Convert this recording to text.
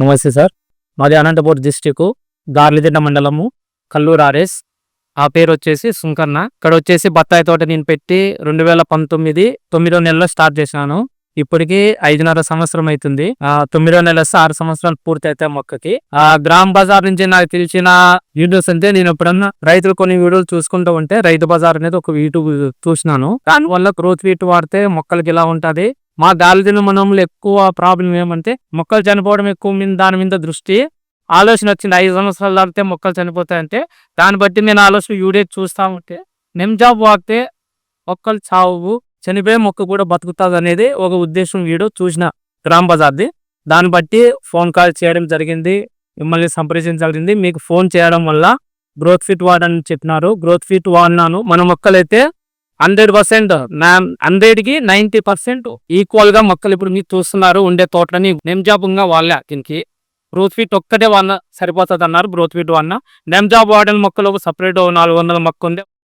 నమస్తే సార్. మాది అనంతపూర్ డిస్టిక్ గార్లిదిడ్డ మండలము కల్లూరు ఆర్ఎస్. ఆ పేరు వచ్చేసి సుంకన్న ఇక్కడ వచ్చేసి బత్తాయి తోట నేను పెట్టి రెండు వేల పంతొమ్మిది తొమ్మిదో నెలలో స్టార్ట్ చేశాను. ఇప్పటికి ఐదున్నర సంవత్సరం అవుతుంది ఆ తొమ్మిదో నెల ఆరు సంవత్సరాలు పూర్తి అవుతాయి మొక్కకి. ఆ గ్రామ్ బజార్ నుంచి నాకు తెలిసిన వీడియోస్ అంటే నేను ఎప్పుడన్నా రైతులు కొన్ని వీడియోలు చూసుకుంటూ ఉంటే రైతు బజార్ అనేది ఒక యూట్యూబ్ చూసినాను. దాని వల్ల గ్రోత్ వీట్ వాడితే మొక్కలకి ఇలా ఉంటది? మా దారిద్ర్య మనంలో ఎక్కువ ప్రాబ్లం ఏమంటే మొక్కలు చనిపోవడం ఎక్కువ మీద దాని మీద దృష్టి. ఆలోచన వచ్చింది ఐదు సంవత్సరాలు దాటితే మొక్కలు చనిపోతాయంటే దాన్ని బట్టి నేను ఆలోచన యూడే చూస్తా ఉంటే నెమ్జాబ్ వాడితే మొక్కలు చావు చనిపోయే మొక్క కూడా బతుకుతుంది అనేది ఒక ఉద్దేశం వీడు చూసిన గ్రామ్ బజార్ది. దాన్ని బట్టి ఫోన్ కాల్ చేయడం జరిగింది మిమ్మల్ని సంప్రదించగలిగింది. మీకు ఫోన్ చేయడం వల్ల గ్రోత్ ఫిట్ వాడని చెప్పినారు. గ్రోత్ ఫిట్ వాడినాను. మన మొక్కలైతే హండ్రెడ్ పర్సెంట్ హండ్రెడ్కి నైన్టీ పర్సెంట్ ఈక్వల్గా మొక్కలు ఇప్పుడు మీరు చూస్తున్నారు ఉండే తోటలని నెమ్జాబుగా వాళ్ళే దీనికి. గ్రోత్ ఫీట్ ఒక్కటే వన్న సరిపోతుంది అన్నారు గ్రోత్ ఫీట్ వన్న నెమ్జాబ్ వాడిన మొక్కలు సపరేట్ నాలుగు వందల మొక్క ఉంది.